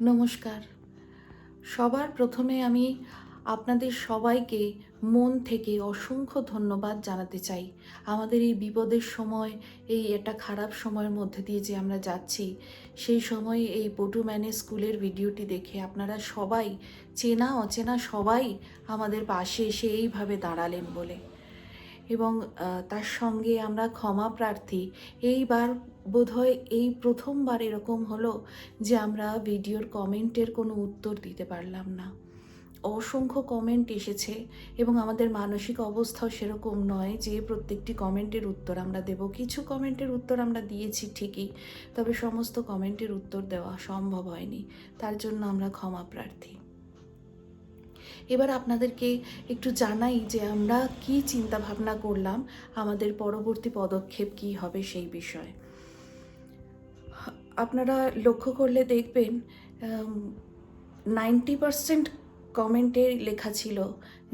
নমস্কার। সবার প্রথমে আমি আপনাদের সবাইকে মন থেকে অসংখ্য ধন্যবাদ জানাতে চাই। আমাদের এই বিপদের সময়, এই এটা খারাপ সময়ের মধ্যে দিয়ে যে আমরা যাচ্ছি, সেই সময় এই পটু ম্যানের স্কুলের ভিডিওটি দেখে আপনারা সবাই চেনা অচেনা সবাই আমাদের পাশে এসে এইভাবে দাঁড়ালেন বলে। এবং তার সঙ্গে আমরা ক্ষমা প্রার্থী। এইবার বোধহয় এই প্রথমবার এরকম হলো যে আমরা ভিডিওর কমেন্টের কোনো উত্তর দিতে পারলাম না। অসংখ্য কমেন্ট এসেছে এবং আমাদের মানসিক অবস্থাও সেরকম নয় যে প্রত্যেকটি কমেন্টের উত্তর আমরা দেব। কিছু কমেন্টের উত্তর আমরা দিয়েছি ঠিকই, তবে সমস্ত কমেন্টের উত্তর দেওয়া সম্ভব হয়নি। তার জন্য আমরা ক্ষমা প্রার্থী। এবার আপনাদেরকে একটু জানাই যে আমরা কি চিন্তা ভাবনা করলাম, আমাদের পরবর্তী পদক্ষেপ কি হবে সেই বিষয়ে। আপনারা লক্ষ্য করলে দেখবেন নাইনটি পারসেন্ট কমেন্টে লেখা ছিল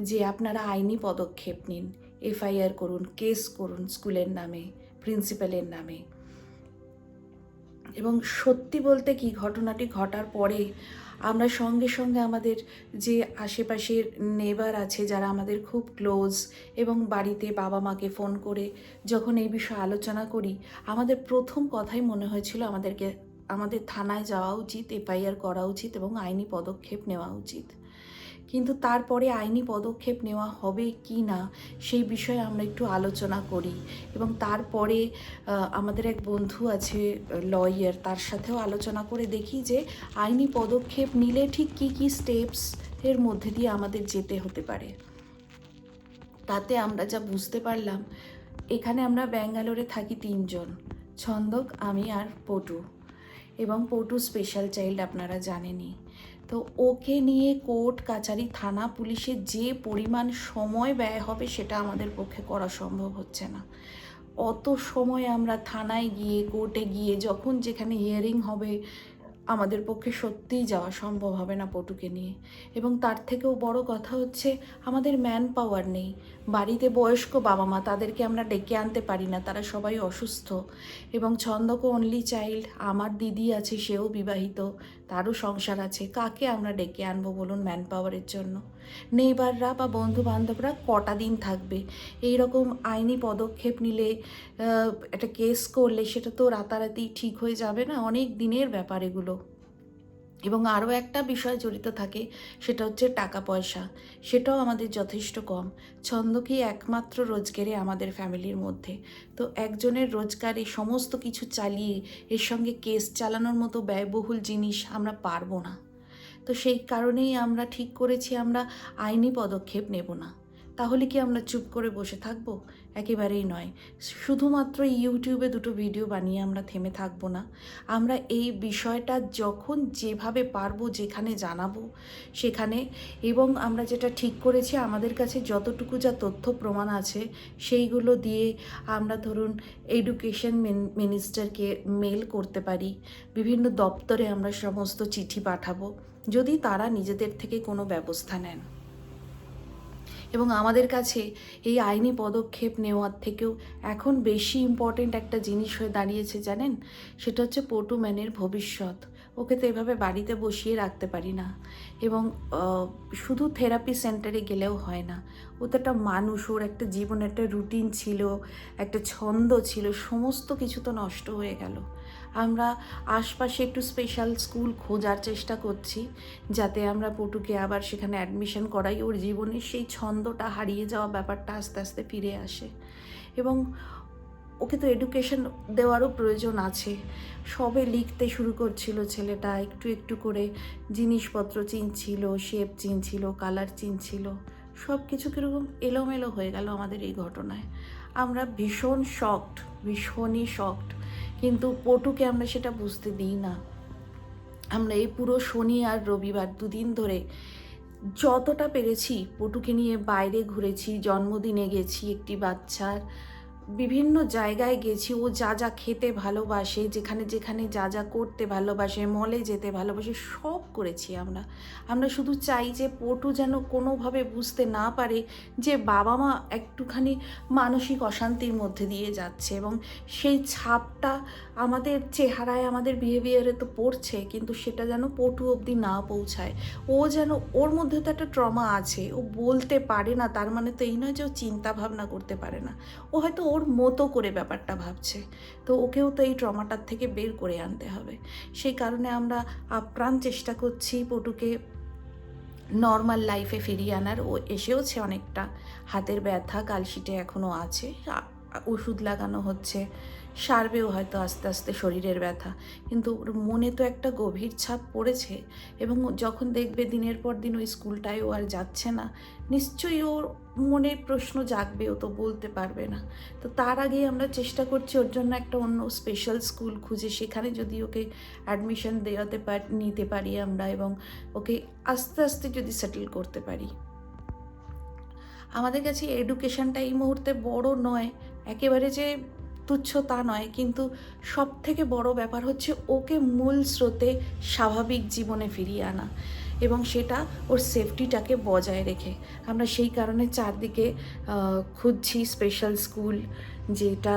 যে আপনারা আইনি পদক্ষেপ নিন, এফআইআর করুন, কেস করুন স্কুলের নামে, প্রিন্সিপালের নামে। এবং সত্যি বলতে কি ঘটনাটি ঘটার পরে আমরা সঙ্গে সঙ্গে আমাদের যে আশেপাশের নেবার আছে, যারা আমাদের খুব ক্লোজ এবং বাড়িতে বাবা মাকে ফোন করে যখন এই বিষয়ে আলোচনা করি, আমাদের প্রথম কথাই মনে হয়েছিল আমাদেরকে, আমাদের থানায় যাওয়া উচিত, এফআইআর করা উচিত এবং আইনি পদক্ষেপ নেওয়া উচিত। কিন্তু তারপরে আইনি পদক্ষেপ নেওয়া হবে কি না, সেই বিষয়ে আমরা একটু আলোচনা করি। এবং তারপরে আমাদের এক বন্ধু আছে লয়ার তার সাথেও আলোচনা করে দেখি যে আইনি পদক্ষেপ নিলে ঠিক কি কি স্টেপস এর মধ্যে দিয়ে আমাদের যেতে হতে পারে। তাতে আমরা যা বুঝতে পারলাম, এখানে আমরা ব্যাঙ্গালোরে থাকি তিনজন, ছন্দক, আমি আর পটু। এবং পটু স্পেশাল চাইল্ড আপনারা জানেনই। তো ওকে নিয়ে কোর্ট, কাচারি, থানা, পুলিশের যে পরিমাণ সময় ব্যয় হবে সেটা আমাদের পক্ষে করা সম্ভব হচ্ছে না। অত সময় আমরা থানায় গিয়ে, কোর্টে গিয়ে যখন যেখানে হিয়ারিং হবে, আমাদের পক্ষে সত্যিই যাওয়া সম্ভব হবে না পটুকে নিয়ে। এবং তার থেকেও বড় কথা হচ্ছে, আমাদের ম্যান পাওয়ার নেই। বাড়িতে বয়স্ক বাবা মা তাদেরকে আমরা ডেকে আনতে পারি না, তারা সবাই অসুস্থ। এবং ছন্দকও অনলি চাইল্ড আমার দিদি আছে, সেও বিবাহিত। তারও সংসার আছে। কাকে আমরা ডেকে আনব বলুন ম্যান পাওয়ারের জন্য? নেইবাররা বা বন্ধু বান্ধবরা কটা দিন থাকবে? এই রকম আইনি পদক্ষেপ নিলে একটা কেস করলে সেটা তো রাতারাতি ঠিক হয়ে যাবে না? অনেক দিনের ব্যাপার এগুলো। এবং আরও একটা বিষয় জড়িত থাকে, সেটা হচ্ছে টাকা পয়সা। সেটাও আমাদের যথেষ্ট কম। ছন্দকেই একমাত্র রোজগারে আমাদের ফ্যামিলির মধ্যে? তো একজনের রোজগার সমস্ত কিছু চালিয়ে, এর সঙ্গে কেস চালানোর মতো ব্যয়বহুল জিনিস আমরা পারব না। তো সেই কারণেই আমরা ঠিক করেছি, আমরা আইনি পদক্ষেপ নেব না। তাহলে কি আমরা চুপ করে বসে থাকব? একেবারেই নয়। শুধুমাত্র ইউটিউবে দুটো ভিডিও বানিয়ে আমরা থেমে থাকব না। আমরা এই বিষয়টা যখন যেভাবে পারব যেখানে জানাব সেখানে এবং আমরা যেটা ঠিক করেছি, আমাদের কাছে যতটুকু যা তথ্য প্রমাণ আছে সেইগুলো দিয়ে আমরা ধরুন এডুকেশন মিনিস্টারকে মেল করতে পারি। বিভিন্ন দপ্তরে আমরা সমস্ত চিঠি পাঠাবো। যদি তারা নিজেদের থেকে কোনো ব্যবস্থা নেন। এবং আমাদের কাছে এই আইনি পদক্ষেপ নেওয়ার থেকেও এখন বেশি ইম্পর্টেন্ট একটা জিনিস হয়ে দাঁড়িয়েছে, জানেন? সেটা হচ্ছে পটু ম্যানের ভবিষ্যৎ। ওকে তো এভাবে বাড়িতে বসিয়ে রাখতে পারি না। এবং শুধু থেরাপি সেন্টারে গেলেও হয় না। ও তো একটা মানুষ, ওর একটা জীবন একটা রুটিন ছিল, একটা ছন্দ ছিল, সমস্ত কিছু তো নষ্ট হয়ে গেল। আমরা আশপাশে একটু স্পেশাল স্কুল খোঁজার চেষ্টা করছি, যাতে আমরা পটুকে আবার সেখানে অ্যাডমিশন করাই। ওর জীবনের সেই ছন্দটা হারিয়ে যাওয়া ব্যাপারটা আস্তে আস্তে ফিরে আসে। এবং ওকে তো এডুকেশন দেওয়ারও প্রয়োজন আছে। সবে লিখতে শুরু করছিল ছেলেটা, একটু একটু করে জিনিসপত্র চিনছিল শেপ চিনছিল কালার চিনছিল। সব কিছু কীরকম এলোমেলো হয়ে গেল আমাদের এই ঘটনায়। আমরা ভীষণ শকড ভীষণই শকড কিন্তু পটুকে আমরা সেটা বুঝতে দিই না। আমরা এই পুরো শনি আর রবিবার দুদিন ধরে যতটা পেরেছি পটুকে নিয়ে বাইরে ঘুরেছি, জন্মদিনে গেছি একটি বাচ্চার বিভিন্ন জায়গায় গেছি। ও যা যা খেতে ভালোবাসে, যেখানে যেখানে যা যা করতে ভালোবাসে মলে যেতে ভালোবাসে, সব করেছি আমরা। আমরা শুধু চাই যে পটু যেন কোনোভাবে বুঝতে না পারে যে বাবা মা একটুখানি মানসিক অশান্তির মধ্যে দিয়ে যাচ্ছে এবং সেই ছাপটা আমাদের চেহারায়, আমাদের বিহেভিয়ারে তো পড়ছে, কিন্তু সেটা যেন পটু অবধি না পৌঁছায়। ও যেন ওর মধ্যে তো একটা ট্রমা আছে, ও বলতে পারে না, তার মানে তো এই নয় যে ও চিন্তা ভাবনা করতে পারে না। ও হয়তো ওর মতো করে ব্যাপারটা ভাবছে। তো ওকেও তো এই ট্রমাটার থেকে বের করে আনতে হবে। সেই কারণে আমরা আপ্রাণ চেষ্টা করছি পটুকে নর্মাল লাইফে ফিরিয়ে আনার। ও এসেওছে অনেকটা। হাতের ব্যথা, কালশিটে এখনও আছে। ওষুধ লাগানো হচ্ছে, সারবেও হয়তো আস্তে আস্তে শরীরের ব্যথা। কিন্তু ওর মনে তো একটা গভীর ছাপ পড়েছে এবং যখন দেখবে দিনের পর দিন ওই স্কুলটায় ও আর যাচ্ছে না, নিশ্চয়ই ওর মনে প্রশ্ন জাগবে ও তো বলতে পারবে না। তো তার আগে আমরা চেষ্টা করছি ওর জন্য একটা অন্য স্পেশাল স্কুল খুঁজে, সেখানে যদি ওকে অ্যাডমিশন দেওয়াতে পার, নিতে পারি আমরা এবং ওকে আস্তে আস্তে যদি সেটেল করতে পারি। আমাদের কাছে এডুকেশনটা এই মুহূর্তে বড় নয়, একেবারে যে তুচ্ছ তা নয়, কিন্তু সব থেকে বড় ব্যাপার হচ্ছে ওকে মূল স্রোতে স্বাভাবিক জীবনে ফিরিয়ে আনা এবং সেটা ওর সেফটিটাকে বজায় রেখে। আমরা সেই কারণে চারদিকে খুঁজছি স্পেশাল স্কুল যেটা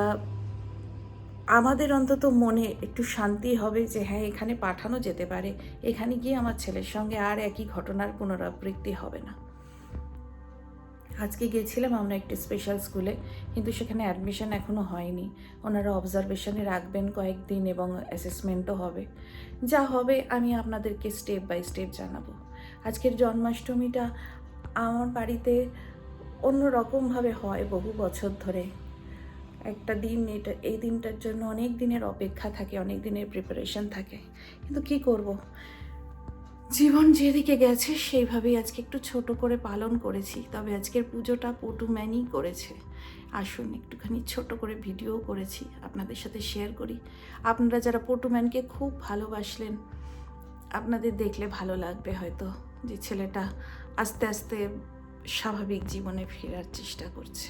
আমাদের অন্তত মনে একটু শান্তি হবে যে হ্যাঁ এখানে পাঠানো যেতে পারে। এখানে গিয়ে আমার ছেলের সঙ্গে আর একই ঘটনার পুনরাবৃত্তি হবে না। আজকে গেছিলাম আমরা একটি স্পেশাল স্কুলে কিন্তু সেখানে অ্যাডমিশন এখনও হয়নি। ওনারা অবজারভেশনে রাখবেন কয়েকদিন এবং অ্যাসেসমেন্টও হবে। যা হবে আমি আপনাদেরকে স্টেপ বাই স্টেপ জানাব। আজকের জন্মাষ্টমীটা আমার বাড়িতে অন্য রকমভাবে হয় বহু বছর ধরে। একটা দিন এটা, এই দিনটার জন্য অনেক দিনের অপেক্ষা থাকে, অনেক দিনের প্রিপারেশন থাকে। কিন্তু কি করব? জীবন যেদিকে গেছে, সেইভাবেই আজকে একটু ছোট করে পালন করেছি। তবে আজকের পুজোটা পটু ম্যানই করেছে। আসুন, একটুখানি ছোট করে ভিডিও করেছি, আপনাদের সাথে শেয়ার করি। আপনারা যারা পটু ম্যানকে খুব ভালোবাসলেন, আপনাদের দেখলে ভালো লাগবে হয়তো যে ছেলেটা আস্তে আস্তে স্বাভাবিক জীবনে ফেরার চেষ্টা করছে।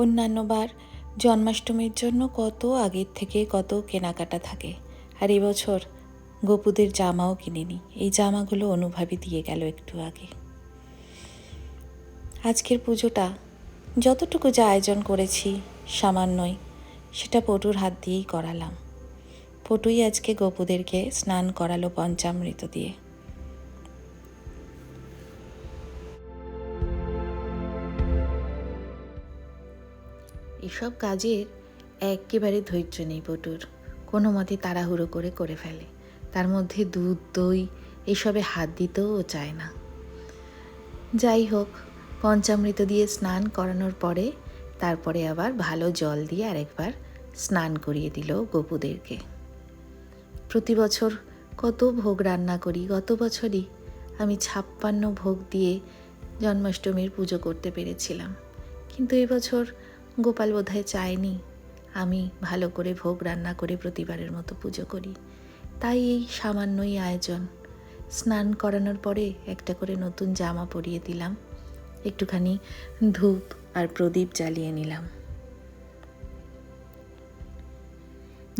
অন্যান্যবার জন্মাষ্টমীর জন্য কত আগের থেকে কত কেনাকাটা থাকে। আর এবছর গপুদের জামাও কিনিনি। এই জামাগুলো অনুভবই দিয়ে গেল একটু আগে। আজকের পুজোটা যতটুকু যা আয়োজন করেছি সামান্যই, সেটা পটুর হাত দিয়েই করালাম। পটুই আজকে গপুদেরকে স্নান করালো পঞ্চামৃত দিয়ে। এসব কাজের একেবারে ধৈর্য নেই পটুর। কোনো মতে তাড়াহুড়ো করে করে ফেলে। তার মধ্যে দুধ, দই এসবে হাত দিতেও চায় না। যাই হোক, পঞ্চামৃত দিয়ে স্নান করানোর পরে তারপরে আবার ভালো জল দিয়ে আরেকবার স্নান করিয়ে দিল গপুদেরকে। প্রতি বছর কত ভোগ রান্না করি, গত বছরই আমি ছাপ্পান্ন ভোগ দিয়ে জন্মাষ্টমীর পুজো করতে পেরেছিলাম। কিন্তু এবছর গোপাল বোধহয় চায়নি। আমি ভালো করে ভোগ রান্না করে প্রতিবারের মতো পুজো করি। তাই এই সামান্যই আয়োজন। স্নান করানোর পরে একটা করে নতুন জামা পরিয়ে দিলাম। একটুখানি ধূপ আর প্রদীপ জ্বালিয়ে নিলাম।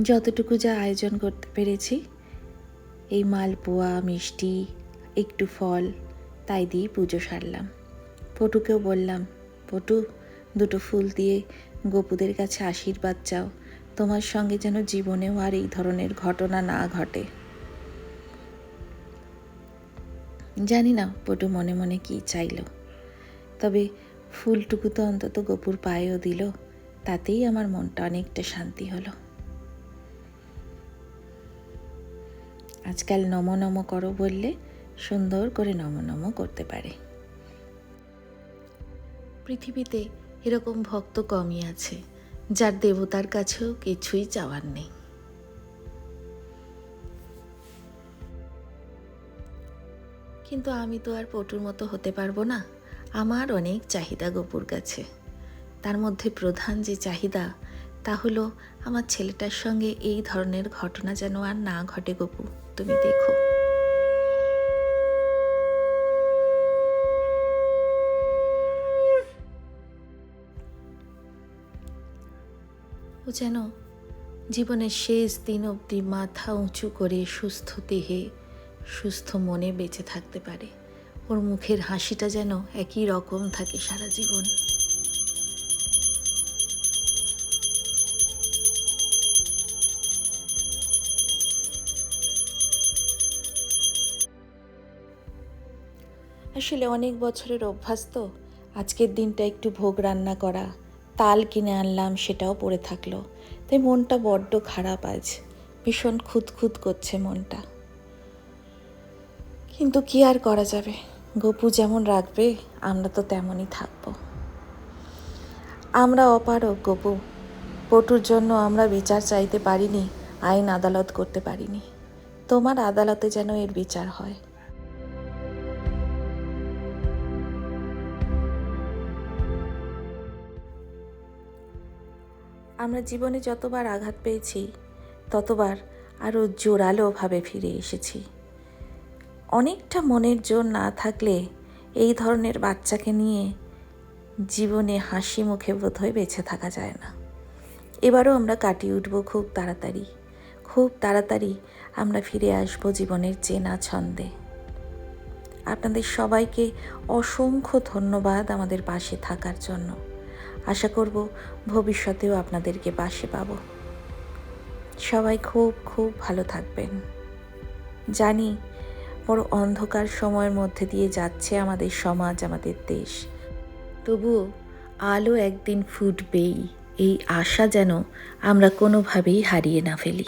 যতটুকু যা আয়োজন করতে পেরেছি, এই মালপোয়া, মিষ্টি, একটু ফল, তাই দিয়ে পুজো সারলাম। পটুকেও বললাম, পটু দুটো ফুল দিয়ে গোপুদের কাছে আশীর্বাদ চাও। তোমার সঙ্গে যেন জীবনেও আর এই ধরনের ঘটনা না ঘটে। জানি না পটু মনে মনে কি চাইল। তবে ফুলটুকু তো অন্তত গপুর পায়েও দিল। তাতেই আমার মনটা অনেকটা শান্তি হলো। আজকাল নম নম করো বললে সুন্দর করে নম নম করতে পারে। পৃথিবীতে এরকম ভক্ত কমই আছে, যার দেবতার কাছেও কিছুই চাওয়ার নেই। কিন্তু আমি তো আর পটুর মতো হতে পারব না। আমার অনেক চাহিদা গপুর কাছে। তার মধ্যে প্রধান যে চাহিদা, তা হলো আমার ছেলেটার সঙ্গে এই ধরনের ঘটনা যেন আর না ঘটে গপু, তুমি দেখো। যেন জীবনের শেষ দিন অবধি মাথা উঁচু করে সুস্থ দেহে, সুস্থ মনে বেঁচে থাকতে পারে। ওর মুখের হাসিটা যেন একই রকম থাকে সারা জীবন। আসলে অনেক বছরের অভ্যাস তো। আজকের দিনটা একটু ভোগ রান্না করা। তাল কিনে আনলাম, সেটাও পড়ে থাকল। তাই মনটা বড্ড খারাপ আজ। ভীষণ খুঁতখুত করছে মনটা। কিন্তু কি আর করা যাবে? গপু যেমন রাখবে, আমরা তো তেমনই থাকব। আমরা অপারক গপু। পটুর জন্য আমরা বিচার চাইতে পারিনি, আইন আদালত করতে পারিনি। তোমার আদালতে যেন এর বিচার হয়। আমরা জীবনে যতবার আঘাত পেয়েছি, ততবার আরও জোরালোভাবে ফিরে এসেছি। অনেকটা মনের জোর না থাকলে এই ধরনের বাচ্চাকে নিয়ে জীবনে হাসি মুখে বোধহয় বেঁচে থাকা যায় না। এবারও আমরা কাটিয়ে উঠব খুব তাড়াতাড়ি খুব তাড়াতাড়ি আমরা ফিরে আসব জীবনের চেনা ছন্দে। আপনাদের সবাইকে অসংখ্য ধন্যবাদ আমাদের পাশে থাকার জন্য। আশা করব ভবিষ্যতেও আপনাদেরকে পাশে পাব। সবাই খুব খুব ভালো থাকবেন। জানি, বড় অন্ধকার সময়ের মধ্যে দিয়ে যাচ্ছে আমাদের সমাজ, আমাদের দেশ। তবুও আলো একদিন ফুটবেই, এই আশা যেন আমরা কোনোভাবেই হারিয়ে না ফেলি।